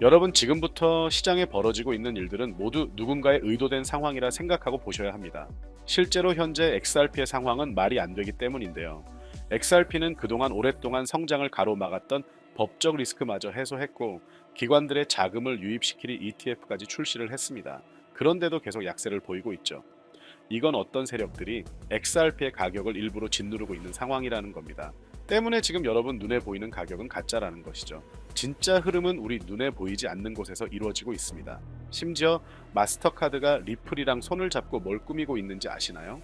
여러분 지금부터 시장에 벌어지고 있는 일들은 모두 누군가의 의도된 상황이라 생각하고 보셔야 합니다. 실제로 현재 XRP의 상황은 말이 안 되기 때문인데요. XRP는 그동안 오랫동안 성장을 가로막았던 법적 리스크마저 해소했고 기관들의 자금을 유입시키리 ETF까지 출시를 했습니다. 그런데도 계속 약세를 보이고 있죠. 이건 어떤 세력들이 XRP의 가격을 일부러 짓누르고 있는 상황이라는 겁니다. 때문에 지금 여러분 눈에 보이는 가격은 가짜라는 것이죠. 진짜 흐름은 우리 눈에 보이지 않는 곳에서 이루어지고 있습니다. 심지어 마스터카드가 리플이랑 손을 잡고 뭘 꾸미고 있는지 아시나요?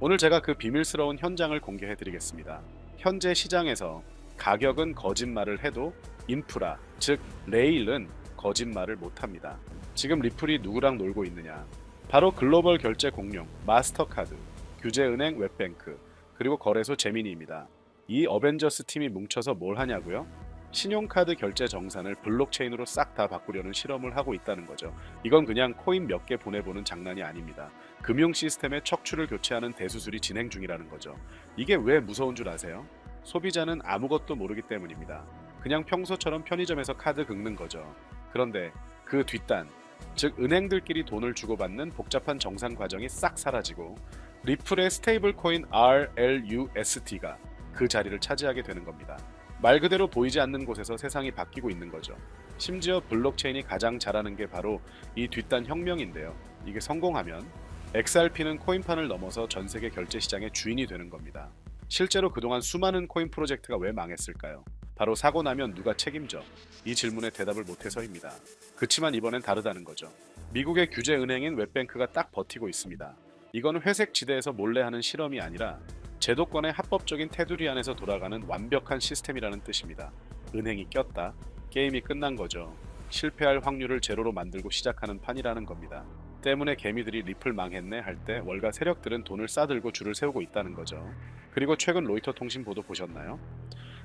오늘 제가 그 비밀스러운 현장을 공개해 드리겠습니다. 현재 시장에서 가격은 거짓말을 해도 인프라, 즉 레일은 거짓말을 못합니다. 지금 리플이 누구랑 놀고 있느냐? 바로 글로벌 결제 공룡, 마스터카드, 규제은행, 웹뱅크, 그리고 거래소 제미니입니다. 이 어벤져스 팀이 뭉쳐서 뭘 하냐고요? 신용카드 결제 정산을 블록체인으로 싹 다 바꾸려는 실험을 하고 있다는 거죠. 이건 그냥 코인 몇 개 보내보는 장난이 아닙니다. 금융 시스템의 척추를 교체하는 대수술이 진행 중이라는 거죠. 이게 왜 무서운 줄 아세요? 소비자는 아무것도 모르기 때문입니다. 그냥 평소처럼 편의점에서 카드 긁는 거죠. 그런데 그 뒷단, 즉 은행들끼리 돈을 주고받는 복잡한 정산 과정이 싹 사라지고 리플의 스테이블 코인 RLUSD가 그 자리를 차지하게 되는 겁니다. 말 그대로 보이지 않는 곳에서 세상이 바뀌고 있는 거죠. 심지어 블록체인이 가장 잘하는 게 바로 이 뒷단 혁명인데요. 이게 성공하면 XRP는 코인판을 넘어서 전 세계 결제 시장의 주인이 되는 겁니다. 실제로 그동안 수많은 코인 프로젝트가 왜 망했을까요? 바로 사고 나면 누가 책임져? 이 질문에 대답을 못해서입니다. 그치만 이번엔 다르다는 거죠. 미국의 규제 은행인 웹뱅크가 딱 버티고 있습니다. 이건 회색 지대에서 몰래 하는 실험이 아니라 제도권의 합법적인 테두리 안에서 돌아가는 완벽한 시스템이라는 뜻입니다. 은행이 꼈다. 게임이 끝난 거죠. 실패할 확률을 제로로 만들고 시작하는 판이라는 겁니다. 때문에 개미들이 리플 망했네 할 때 월가 세력들은 돈을 싸들고 줄을 세우고 있다는 거죠. 그리고 최근 로이터 통신 보도 보셨나요?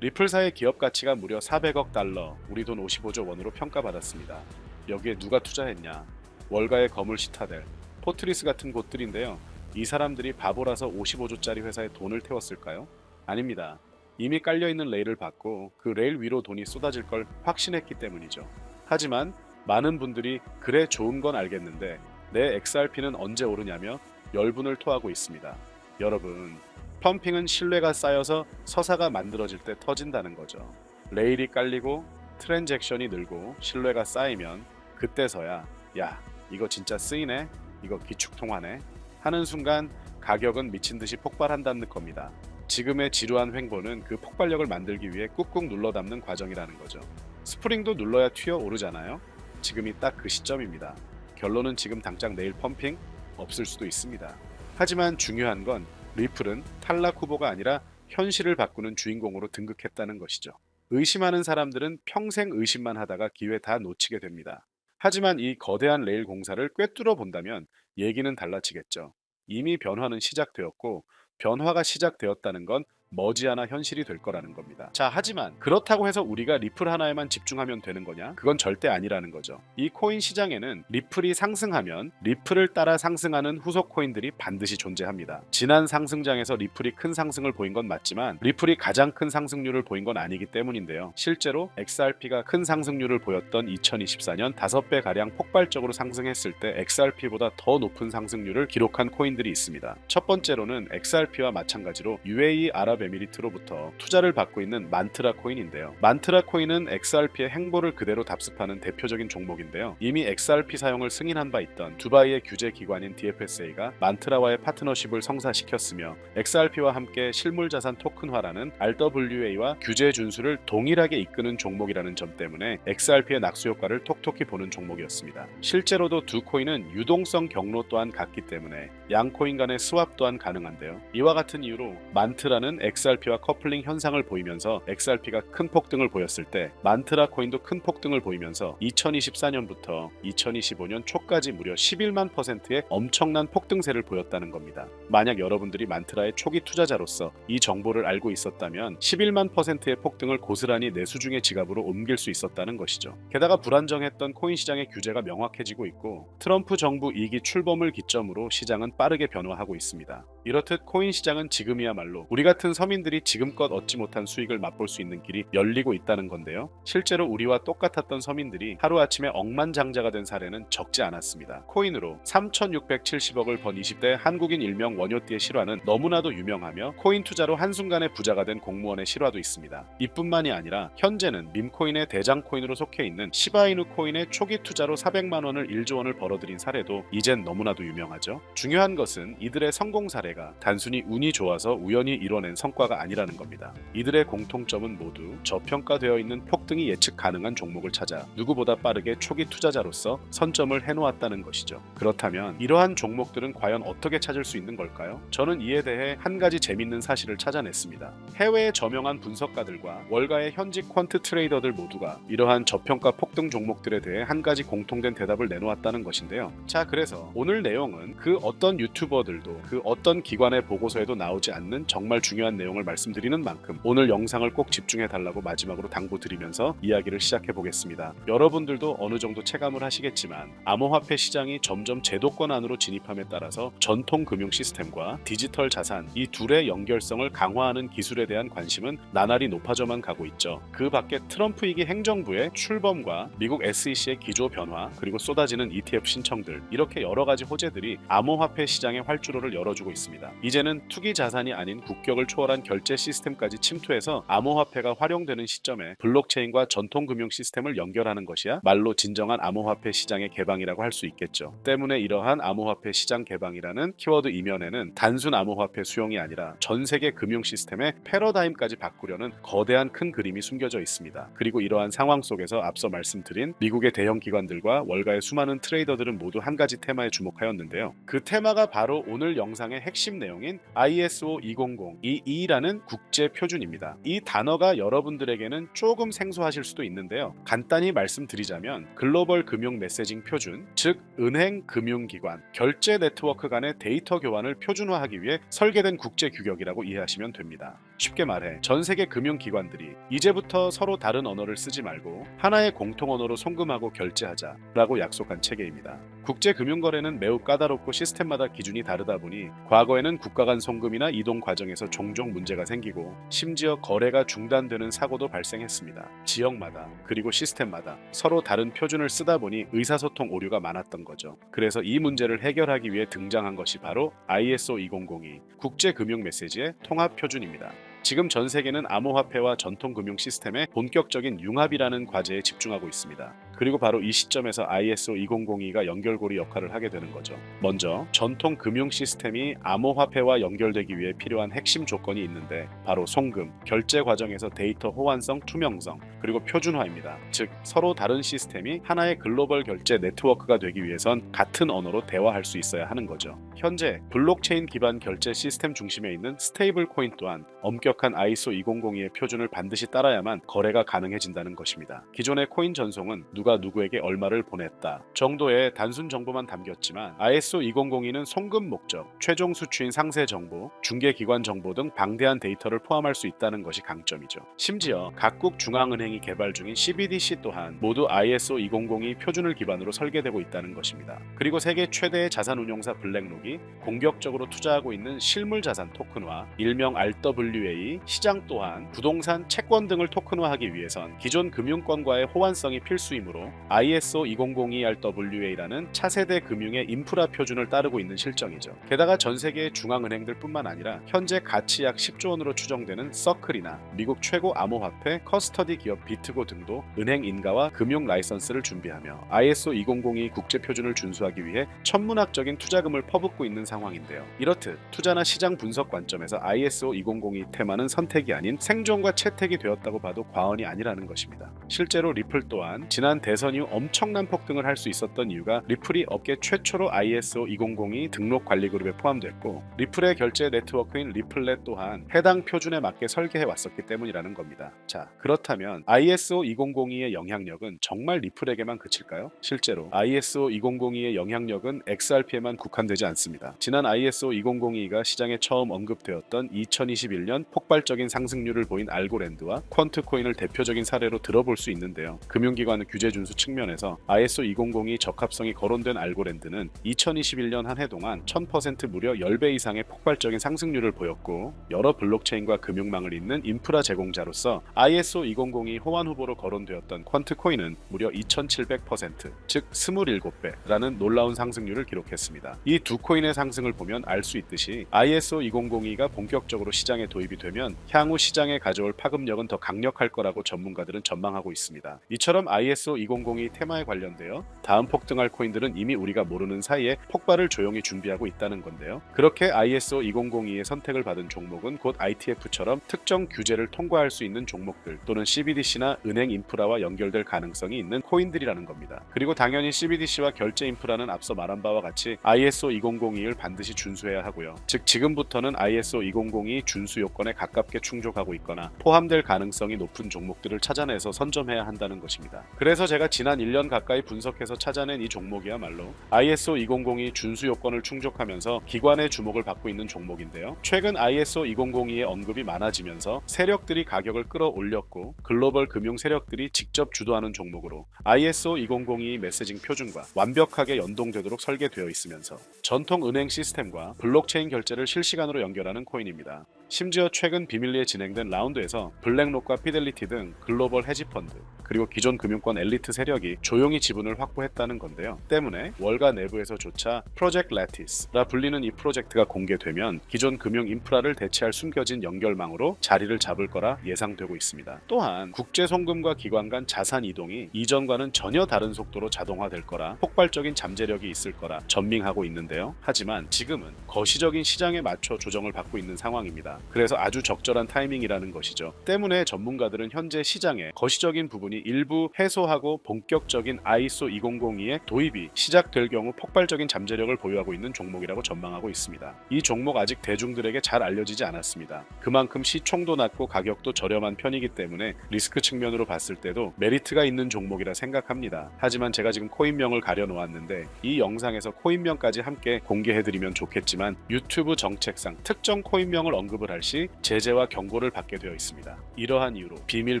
리플사의 기업 가치가 무려 400억 달러, 우리 돈 55조 원으로 평가받았습니다. 여기에 누가 투자했냐? 월가의 거물 시타델, 포트리스 같은 곳들인데요. 이 사람들이 바보라서 55조짜리 회사에 돈을 태웠을까요? 아닙니다. 이미 깔려있는 레일을 받고 그 레일 위로 돈이 쏟아질 걸 확신했기 때문이죠. 하지만 많은 분들이 그래 좋은 건 알겠는데 내 XRP는 언제 오르냐며 열분을 토하고 있습니다. 여러분, 펌핑은 신뢰가 쌓여서 서사가 만들어질 때 터진다는 거죠. 레일이 깔리고 트랜잭션이 늘고 신뢰가 쌓이면 그때서야 야 이거 진짜 쓰이네 이거 기축통화네 하는 순간 가격은 미친 듯이 폭발한다는 겁니다. 지금의 지루한 횡보는 그 폭발력을 만들기 위해 꾹꾹 눌러 담는 과정이라는 거죠. 스프링도 눌러야 튀어 오르잖아요. 지금이 딱 그 시점입니다. 결론은 지금 당장 내일 펌핑 없을 수도 있습니다. 하지만 중요한 건 리플은 탈락 후보가 아니라 현실을 바꾸는 주인공으로 등극했다는 것이죠. 의심하는 사람들은 평생 의심만 하다가 기회 다 놓치게 됩니다. 하지만 이 거대한 레일 공사를 꿰뚫어 본다면 얘기는 달라지겠죠. 이미 변화는 시작되었고 변화가 시작되었다는 건 머지않아 현실이 될 거라는 겁니다. 자, 하지만 그렇다고 해서 우리가 리플 하나에만 집중하면 되는 거냐? 그건 절대 아니라는 거죠. 이 코인 시장에는 리플이 상승하면 리플을 따라 상승하는 후속 코인들이 반드시 존재합니다. 지난 상승장에서 리플이 큰 상승을 보인 건 맞지만 리플이 가장 큰 상승률을 보인 건 아니기 때문인데요. 실제로 XRP가 큰 상승률을 보였던 2024년 5배 가량 폭발적으로 상승했을 때 XRP보다 더 높은 상승률을 기록한 코인들이 있습니다. 첫 번째로는 XRP와 마찬가지로 UAE 아랍 에미리트로부터 투자를 받고 있는 만트라 코인인데요. 만트라 코인은 XRP의 행보를 그대로 답습하는 대표적인 종목인데요. 이미 XRP 사용을 승인한 바 있던 두바이의 규제 기관인 DFSA가 만트라와의 파트너십을 성사시켰으며 XRP와 함께 실물 자산 토큰화라는 RWA와 규제 준수를 동일하게 이끄는 종목이라는 점 때문에 XRP의 낙수 효과를 톡톡히 보는 종목이었습니다. 실제로도 두 코인은 유동성 경로 또한 같기 때문에 양 코인 간의 스왑 또한 가능한데요. 이와 같은 이유로 만트라는 XRP와 커플링 현상을 보이면서 XRP가 큰 폭등을 보였을 때 만트라 코인도 큰 폭등을 보이면서 2024년부터 2025년 초까지 무려 11만 퍼센트의 엄청난 폭등세를 보였다는 겁니다. 만약 여러분들이 만트라의 초기 투자자로서 이 정보를 알고 있었다면 11만 퍼센트의 폭등을 고스란히 내 수 중의 지갑으로 옮길 수 있었다는 것이죠. 게다가 불안정했던 코인 시장의 규제가 명확해지고 있고 트럼프 정부 2기 출범을 기점으로 시장은 빠르게 변화하고 있습니다. 이렇듯 코인 시장은 지금이야말로 우리 같은 서민들이 지금껏 얻지 못한 수익을 맛볼 수 있는 길이 열리고 있다는 건데요. 실제로 우리와 똑같았던 서민들이 하루아침에 억만장자가 된 사례는 적지 않았습니다. 코인으로 3,670억을 번 20대 한국인 일명 원효띠의 실화는 너무나도 유명하며 코인 투자로 한순간에 부자가 된 공무원의 실화도 있습니다. 이뿐만이 아니라 현재는 밈코인의 대장 코인으로 속해 있는 시바이누 코인의 초기 투자로 400만 원을 1조 원을 벌어들인 사례도 이젠 너무나도 유명하죠. 중요한 것은 이들의 성공 사례 가 단순히 운이 좋아서 우연히 이뤄낸 성과가 아니라는 겁니다. 이들의 공통점은 모두 저평가되어 있는 폭등이 예측 가능한 종목을 찾아 누구보다 빠르게 초기 투자자로서 선점을 해놓았다는 것이죠. 그렇다면 이러한 종목들은 과연 어떻게 찾을 수 있는 걸까요? 저는 이에 대해 한 가지 재밌는 사실을 찾아냈습니다. 해외의 저명한 분석가들과 월가의 현직 퀀트 트레이더들 모두가 이러한 저평가 폭등 종목들에 대해 한 가지 공통된 대답을 내놓았다는 것인데요. 자, 그래서 오늘 내용은 그 어떤 유튜버들도 그 어떤 기관의 보고서에도 나오지 않는 정말 중요한 내용을 말씀드리는 만큼 오늘 영상을 꼭 집중해 달라고 마지막으로 당부드리면서 이야기를 시작해 보겠습니다. 여러분들도 어느 정도 체감을 하시겠지만 암호화폐 시장이 점점 제도권 안으로 진입함에 따라서 전통 금융 시스템과 디지털 자산 이 둘의 연결성을 강화하는 기술에 대한 관심은 나날이 높아져만 가고 있죠. 그 밖에 트럼프 이기 행정부의 출범과 미국 SEC의 기조 변화 그리고 쏟아지는 ETF 신청들 이렇게 여러 가지 호재들이 암호화폐 시장의 활주로를 열어주고 있습니다. 이제는 투기 자산이 아닌 국격을 초월한 결제 시스템까지 침투해서 암호화폐가 활용되는 시점에 블록체인과 전통 금융 시스템을 연결하는 것이야 말로 진정한 암호화폐 시장의 개방이라고 할 수 있겠죠. 때문에 이러한 암호화폐 시장 개방이라는 키워드 이면에는 단순 암호화폐 수용이 아니라 전 세계 금융 시스템의 패러다임까지 바꾸려는 거대한 큰 그림이 숨겨져 있습니다. 그리고 이러한 상황 속에서 앞서 말씀드린 미국의 대형 기관들과 월가의 수많은 트레이더들은 모두 한 가지 테마에 주목하였는데요. 그 테마가 바로 오늘 영상의 핵심 내용인 ISO 20022라는 국제 표준입니다. 이 단어가 여러분들에게는 조금 생소하실 수도 있는데요. 간단히 말씀드리자면 글로벌 금융 메시징 표준, 즉 은행 금융기관, 결제 네트워크 간의 데이터 교환을 표준화하기 위해 설계된 국제 규격이라고 이해하시면 됩니다. 쉽게 말해 전 세계 금융기관들이 이제부터 서로 다른 언어를 쓰지 말고 하나의 공통 언어로 송금하고 결제하자라고 약속한 체계입니다. 국제 금융 거래는 매우 까다롭고 시스템마다 기준이 다르다 보니 과거에는 국가 간 송금이나 이동 과정에서 종종 문제가 생기고 심지어 거래가 중단되는 사고도 발생했습니다. 지역마다 그리고 시스템마다 서로 다른 표준을 쓰다 보니 의사소통 오류가 많았던 거죠. 그래서 이 문제를 해결하기 위해 등장한 것이 바로 ISO 2002 국제 금융 메시지의 통합 표준입니다. 지금 전 세계는 암호화폐와 전통 금융 시스템의 본격적인 융합이라는 과제에 집중하고 있습니다. 그리고 바로 이 시점에서 ISO 2002가 연결고리 역할을 하게 되는 거죠. 먼저 전통 금융 시스템이 암호화폐와 연결되기 위해 필요한 핵심 조건이 있는데 바로 송금, 결제 과정에서 데이터 호환성, 투명성, 그리고 표준화입니다. 즉 서로 다른 시스템이 하나의 글로벌 결제 네트워크가 되기 위해선 같은 언어로 대화할 수 있어야 하는 거죠. 현재 블록체인 기반 결제 시스템 중심에 있는 스테이블 코인 또한 엄격한 ISO 2002의 표준을 반드시 따라야만 거래가 가능해진다는 것입니다. 기존의 코인 전송은 누가 누구에게 얼마를 보냈다 정도의 단순 정보만 담겼지만 ISO 2002는 송금 목적, 최종 수취인 상세 정보, 중개 기관 정보 등 방대한 데이터를 포함할 수 있다는 것이 강점이죠. 심지어 각국 중앙은행 이 개발 중인 CBDC 또한 모두 ISO 2002 표준을 기반으로 설계되고 있다는 것입니다. 그리고 세계 최대의 자산 운용사 블랙록이 공격적으로 투자하고 있는 실물 자산 토큰화, 일명 RWA, 시장 또한 부동산, 채권 등을 토큰화하기 위해선 기존 금융권과의 호환성이 필수이므로 ISO 2002RWA라는 차세대 금융의 인프라 표준을 따르고 있는 실정이죠. 게다가 전 세계의 중앙은행들뿐만 아니라 현재 가치 약 10조 원으로 추정되는 서클이나 미국 최고 암호화폐 커스터디 기업 비트고 등도 은행 인가와 금융 라이선스를 준비하며 ISO 2002 국제 표준을 준수하기 위해 천문학적인 투자금을 퍼붓고 있는 상황인데요. 이렇듯 투자나 시장 분석 관점에서 ISO 2002 테마는 선택이 아닌 생존과 채택이 되었다고 봐도 과언이 아니라는 것입니다. 실제로 리플 또한 지난 대선 이후 엄청난 폭등을 할 수 있었던 이유가 리플이 업계 최초로 ISO 2002 등록 관리 그룹에 포함됐고 리플의 결제 네트워크인 리플렛 또한 해당 표준에 맞게 설계해 왔었기 때문이라는 겁니다. 자, 그렇다면 ISO 2002의 영향력은 정말 리플에게만 그칠까요? 실제로 ISO 2002의 영향력은 XRP에만 국한되지 않습니다. 지난 ISO 2002가 시장에 처음 언급되었던 2021년 폭발적인 상승률을 보인 알고랜드와 퀀트코인을 대표적인 사례로 들어볼 수 있는데요. 금융기관 규제 준수 측면에서 ISO 2002 적합성이 거론된 알고랜드는 2021년 한 해 동안 1000% 무려 10배 이상의 폭발적인 상승률을 보였고 여러 블록체인과 금융망을 잇는 인프라 제공자로서 ISO 2002 호환 후보로 거론되었던 퀀트 코인은 무려 2700%, 즉 27배라는 놀라운 상승률을 기록했습니다. 이 두 코인의 상승을 보면 알 수 있듯이 ISO 2002가 본격적으로 시장에 도입이 되면 향후 시장에 가져올 파급력은 더 강력할 거라고 전문가들은 전망하고 있습니다. 이처럼 ISO 2002 테마에 관련되어 다음 폭등할 코인들은 이미 우리가 모르는 사이에 폭발을 조용히 준비하고 있다는 건데요. 그렇게 ISO 2002의 선택을 받은 종목은 곧 ITF처럼 특정 규제를 통과할 수 있는 종목들 또는 CBDC나 은행 인프라와 연결될 가능성이 있는 코인들이라는 겁니다. 그리고 당연히 CBDC와 결제 인프라는 앞서 말한 바와 같이 ISO 2002를 반드시 준수해야 하고요. 즉 지금부터는 ISO 2002 준수 요건에 가깝게 충족하고 있거나 포함될 가능성이 높은 종목들을 찾아내서 선점해야 한다는 것입니다. 그래서 제가 지난 1년 가까이 분석해서 찾아낸 이 종목이야말로 ISO 2002 준수 요건을 충족하면서 기관의 주목을 받고 있는 종목인데요. 최근 ISO 2002의 언급이 많아지면서 세력들이 가격을 끌어올렸고 글로벌 금융 세력들이 직접 주도하는 종목으로 ISO 2002 메시징 표준과 완벽하게 연동되도록 설계되어 있으면서 전통 은행 시스템과 블록체인 결제를 실시간으로 연결하는 코인입니다. 심지어 최근 비밀리에 진행된 라운드에서 블랙록과 피델리티 등 글로벌 헤지펀드 그리고 기존 금융권 엘리트 세력이 조용히 지분을 확보했다는 건데요. 때문에 월가 내부에서조차 프로젝트 레티스라 불리는 이 프로젝트가 공개되면 기존 금융 인프라를 대체할 숨겨진 연결망으로 자리를 잡을 거라 예상되고 있습니다. 또한 국제 송금과 기관 간 자산 이동이 이전과는 전혀 다른 속도로 자동화될 거라 폭발적인 잠재력이 있을 거라 전밍하고 있는데요. 하지만 지금은 거시적인 시장에 맞춰 조정을 받고 있는 상황입니다. 그래서 아주 적절한 타이밍이라는 것이죠. 때문에 전문가들은 현재 시장에 거시적인 부분이 일부 해소하고 본격적인 ISO 2002의 도입이 시작될 경우 폭발적인 잠재력을 보유하고 있는 종목이라고 전망하고 있습니다. 이 종목 아직 대중들에게 잘 알려지지 않았습니다. 그만큼 시총도 낮고 가격도 저렴한 편이기 때문에 리스크 측면으로 봤을 때도 메리트가 있는 종목이라 생각합니다. 하지만 제가 지금 코인명을 가려 놓았는데 이 영상에서 코인명까지 함께 공개해드리면 좋겠지만 유튜브 정책상 특정 코인명을 언급을 할 시 제재와 경고를 받게 되어 있습니다. 이러한 이유로 비밀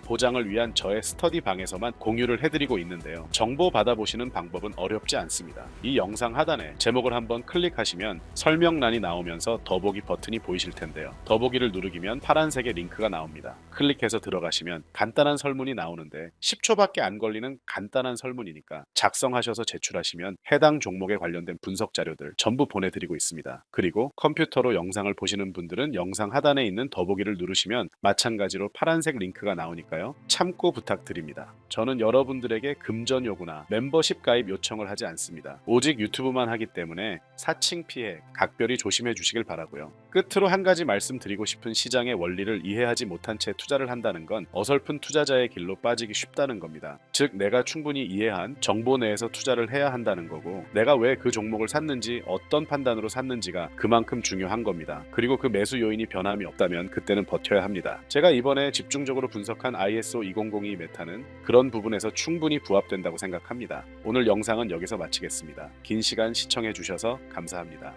보장을 위한 저의 스터디 방에서만 공유를 해드리고 있는데요. 정보 받아보시는 방법은 어렵지 않습니다. 이 영상 하단에 제목을 한번 클릭하시면 설명란이 나오면서 더보기 버튼이 보이실 텐데요. 더보기를 누르기면 파란색의 링크가 나옵니다. 클릭해서 들어가시면 간단한 설문이 나오는데 10초밖에 안 걸리는 간단한 설문이니까 작성하셔서 제출하시면 해당 종목에 관련된 분석 자료들 전부 보내드리고 있습니다. 그리고 컴퓨터로 영상을 보시는 분들은 영상 하단에 있는 더보기를 누르시면 마찬가지로 파란색 링크가 나오니까요. 참고 부탁드립니다. 저는 여러분들에게 금전 요구나 멤버십 가입 요청을 하지 않습니다. 오직 유튜브만 하기 때문에 사칭 피해 각별히 조심해 주시길 바라고요. 끝으로 한 가지 말씀드리고 싶은 시장의 원리를 이해하지 못한 채 투자를 한다는 건 어설픈 투자자의 길로 빠지기 쉽다는 겁니다. 즉 내가 충분히 이해한 정보 내에서 투자를 해야 한다는 거고 내가 왜 그 종목을 샀는지 어떤 판단으로 샀는지가 그만큼 중요한 겁니다. 그리고 그 매수 요인이 변함이 없다면 그때는 버텨야 합니다. 제가 이번에 집중적으로 분석한 ISO 2002 메타는 그런 부분에서 충분히 부합된다고 생각합니다. 오늘 영상은 여기서 마치겠습니다. 긴 시간 시청해 주셔서 감사합니다.